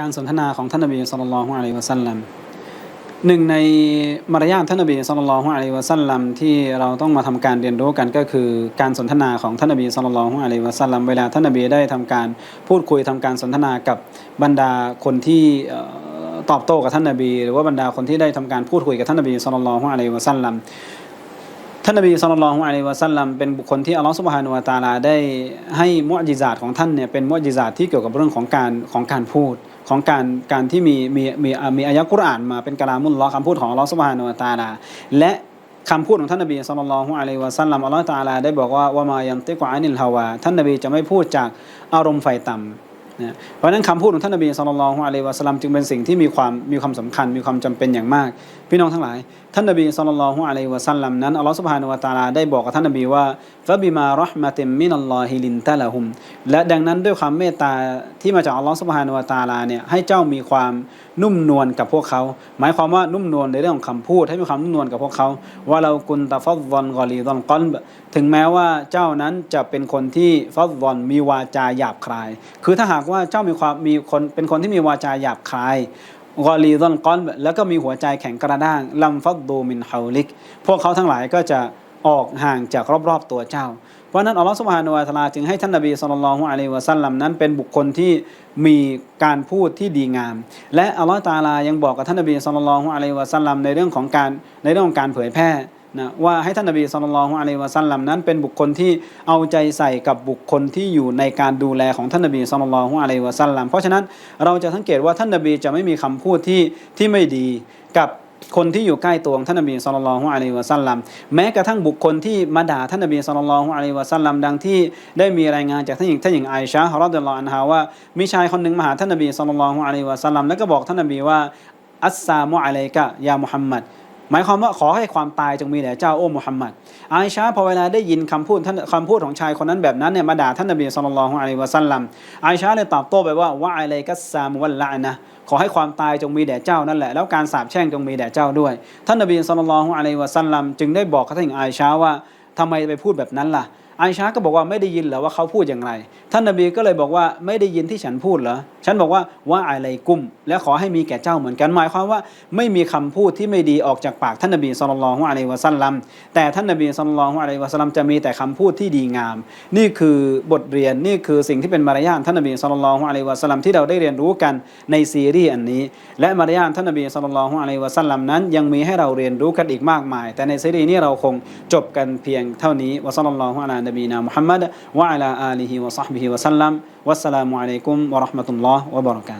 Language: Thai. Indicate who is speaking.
Speaker 1: การสนทนาของท่านนบีสุลต่านละฮ์อะลัยวะสัลลัมหนึ่งในมารยาทท่านนบีสุลต่านละฮ์อะลัยวะสัลลัมที่เราต้องมาทำการเรียนรู้กันก็คือ การสนทนาของท่านนบีสุลต่านละฮ์อะลัยวะสัลลัมเวลาท่านนบีได้ทำการพูดคุยทำการสนทนากับบรรดาคนที่ตอบโต้กับท่านนบี หรือว่าบรรดาคนที่ได้ทำการพูดคุยกับท่านนบีสุลต่านละฮ์อะลัยวะสัลลัม ท่านนบีสุลต่านละฮ์อะลัยฮิวะสัลลัมเป็นบุคคลที่อัลลอฮฺสุบฮานุวะตาลาได้ให้มุอจิซาตของท่านเนี่ยเป็นมุอจิซาตที่เกี่ยวกับเรื่องของการของการพูดของการการที่มีมีมีมีอายะกุรอานมาเป็นกะลามุลลอคำพูดของอัลลอฮฺสุบฮานุวะตาลาและคำพูดของท่านนบีสุลต่านละฮ์อะลัยฮิวะสัลลัมอัลลอฮฺตาลาได้บอกว่าวะมายันติกวานิลฮาวาท่านนบีจะไม่พูดจากอารมณ์ไฟต่ำ นะเพราะนั้นคำพูดของท่านนบีสุลต่านละฮ์อะลัยวะสัลลัมจึงเป็นสิ่งที่มีความมีความสำคัญ มีความจำเป็นอย่างมาก พี่น้องทั้งหลาย ท่านนบีสุลต่านละฮ์อะลัยวะสัลลัมนั้นอัลลอฮฺสุบฮานุวะตะอาลาได้บอกกับท่านนบีว่าฟะบิมารอห์มะติมมินัลลอฮิลินตะละฮุมและดังนั้นด้วยความเมตตาที่มาจากอัลลอฮฺสุบฮานุวะตะอาลาเนี่ยให้เจ้ามีความนุ่มนวลกับพวกเขา หมายความว่านุ่มนวลในเรื่องของคำพูดให้มีความนุ่มนวลกับพวกเขา ว่าเรากุนตะฟัดวอนกอลีดอนกอนถึงแม้ว่าเจ้านั้นจะเป็นคนที่ฟัดวอนมีวาจาหยาบคาย คือถ้าหากว่าเจ้ามีความมีคนเป็นคนที่มีวาจาหยาบคายกอลีดอนก้อน แล้วก็มีหัวใจแข็งกระด้างลัมฟัดดูมินฮาลิก พวกเขาทั้งหลายก็จะออกห่างจากรอบๆตัวเจ้า เพราะนั้นอัลลอฮฺสุบฮานุวะตะอาลาจึงให้ท่านนบีสุลต่านละฮ์อะลัยวะสัลลัมนั้นเป็นบุคคลที่มีการพูดที่ดีงาม และอัลลอฮฺตาลายังบอกกับท่านนบีสุลต่านละฮ์อะลัยวะสัลลัมในเรื่องของการในเรื่องของการเผยแพร่ นะว่าให้ท่านนบีสุลต่านละฮ์อะลัยวะสัลลัมนั้นเป็นบุคคลที่เอาใจใส่กับบุคคลที่อยู่ในการดูแลของท่านนบีสุลต่านละฮ์อะลัยวะสัลลัมเพราะฉะนั้นเราจะสังเกตว่าท่านนบีจะไม่มีคำพูดที่ที่ไม่ดีกับคนที่อยู่ใกล้ตัวของท่านนบีสุลต่านละฮ์อะลัยวะสัลลัมแม้กระทั่งบุคคลที่มาด่าท่านนบีสุลต่านละฮ์อะลัยวะสัลลัมดังที่ได้มีรายงานจากท่านหญิงท่านหญิงไอชะฮ์รอฎิลลอฮุอันฮาว่ามีชายคนหนึ่งมาหาท่านนบีสุลต่านละฮ์อะลัยวะสัลลัมแล้วก็บอกท่านนบีว่าอัสซามุอะลัยกะยามุฮัมมัด หมายความว่าขอให้ความตายจงมีแด่เจ้าโอ้มุฮัมมัดอาอชาพอเวลาได้ยินคำพูดท่านคำพูดของชายคนนั้นแบบนั้นเนี่ยมาด่าท่านนบีสุลต่านละฮ์อะลัยวะสัลลัมไอชาเลยตอบโต้ไปว่าวะอะลัยกัสซามุวัลละนะขอให้ความตายจงมีแด่เจ้านั่นแหละแล้วการสาปแช่งจงมีแด่เจ้าด้วย ท่านนบีสุลต่านละฮ์อะลัยวะสัลลัมจึงได้บอกกับท่านหญิชาว่าทำไมไปพูดแบบนั้นล่ะ ไอชาก็บอกว่าไม่ได้ยินเหรอว่าเขาพูดอย่างไร ท่านนบีก็เลยบอกว่าไม่ได้ยินที่ฉันพูดเหรอ ฉันบอกว่าว่าอะไรกุ้ม และขอให้มีแก่เจ้าเหมือนกันหมายความว่าไม่มีคำพูดที่ไม่ดีออกจากปากท่านนบีสุลต่านละฮ์อะลัยวะสัลลัมแต่ท่านนบีสุลต่านละฮ์อะลัยวะสัลลัมจะมีแต่คำพูดที่ดีงาม นี่คือบทเรียนนี่คือสิ่งที่เป็นมารยาทท่านนบีสุลต่านละฮ์อะลัยวะสัลลัมที่เราได้เรียนรู้กันในซีรีส์อันนี้ และมารยาทท่านนบีสุลต่านละฮ์อะลัยวะสัลลัมนั้น ยังมีให้เราเรียนรู้กันอีกมากมาย แต่ในซีรีส์นี้เราคงจบกันเพียงเท่านี้วะซัลลัลลอฮุอะลานบีนามุฮัมมัดวะอะลาอาลีฮิวะซอฮบิฮิวะสัลลัมวัสสลามุอะลัยกุมวะเราะห์มะ